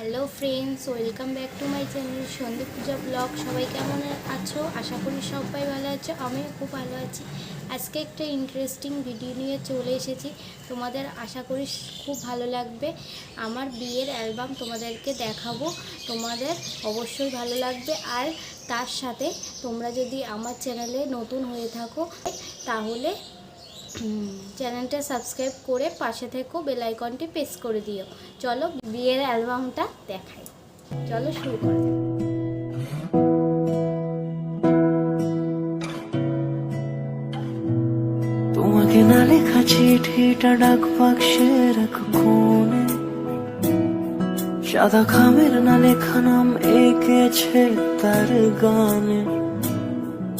Hello friends welcome back to my channel সন্ধে পূজা blog সবাই কেমন আছো? আশা করি সবাই ভালো আছো, আমিও খুব ভালো আছি। আজকে একটা ইন্টারেস্টিং ভিডিও নিয়ে চলে এসেছি। তোমাদের আশা করি খুব ভালো লাগবে। আমার বিয়ের অ্যালবাম তোমাদেরকে দেখাবো। তোমাদের অবশ্যই ভালো লাগবে। আর তার সাথে তোমরা যদি আমার চ্যানেলে নতুন হয়ে থাকো, তাহলে চ্যানেলটা সাবস্ক্রাইব করে পাশে থেকো, বেল আইকনটি প্রেস করে দিও। চলো বিয়ের অ্যালবামটা দেখাই। চলো শুরু করা। তোমাকে না লেখা চিঠিটা ডাক বাক্সের এক কোণে সাদা খামের না লেখা নাম এঁকেছে তার গানে।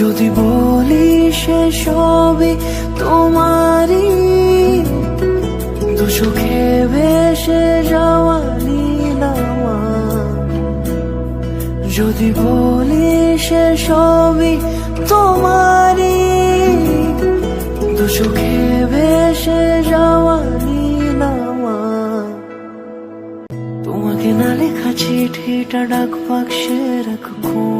যদি বলি সে সবই তোমারই। দু ভেসে যাওয়া নীলামা যদি বলি সে সবই তোমারই। দু চোখে ভেসে যাওয়া নীলামা তোমাকে না লেখা চিঠিটা ডাক বাক্সের এক কোণে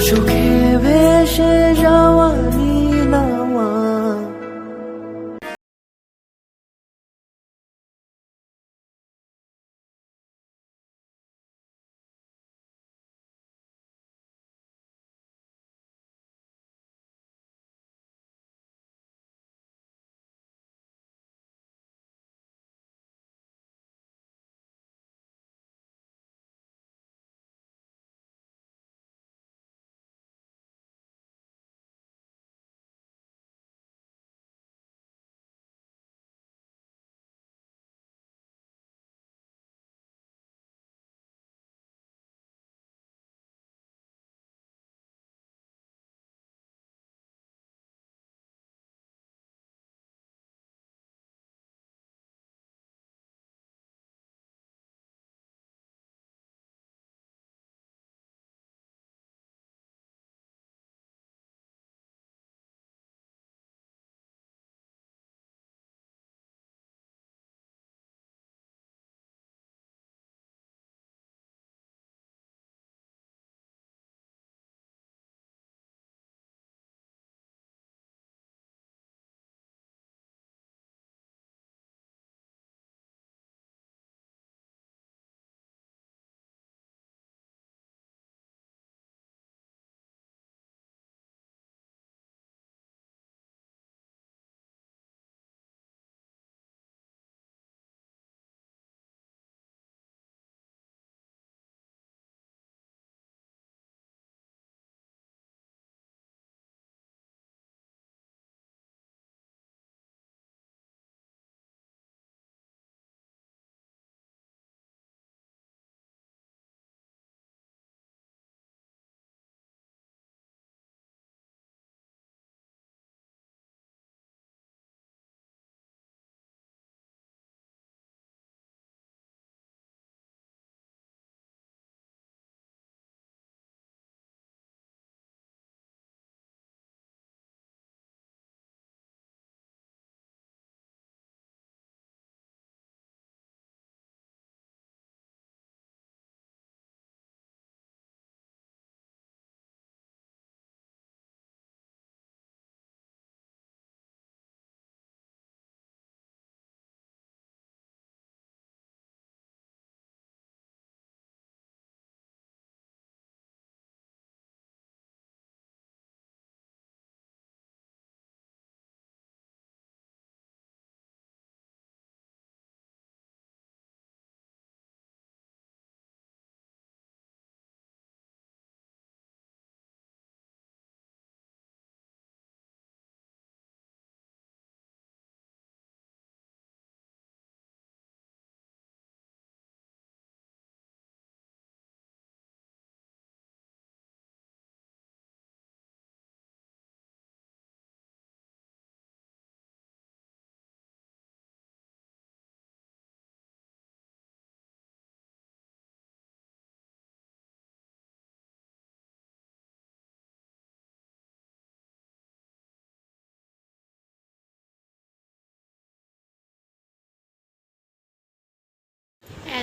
চোখে ভেসে যাওয়া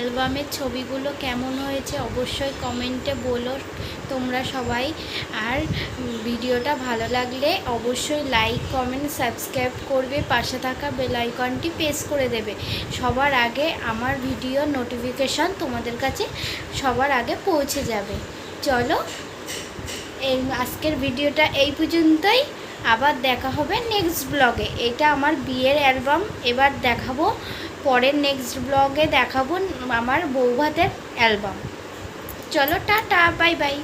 অ্যালবামের ছবিগুলো কেমন হয়েছে অবশ্যই কমেন্টে বলো তোমরা সবাই। আর ভিডিওটা ভালো লাগলে অবশ্যই লাইক, কমেন্ট, সাবস্ক্রাইব করবে। পাশে থাকা বেল আইকনটি প্রেস করে দেবে। সবার আগে আমার ভিডিও নোটিফিকেশন তোমাদের কাছে সবার আগে পৌঁছে যাবে। চলো, এই আজকের ভিডিওটা এই পর্যন্তই। আবার দেখা হবে নেক্সট ব্লগে এটা আমার বিয়ের অ্যালবাম। এবার দেখাবো পরের নেক্সট ব্লগে দেখাবো আমার বৌভাতের অ্যালবাম চলো টা টাটা বাই বাই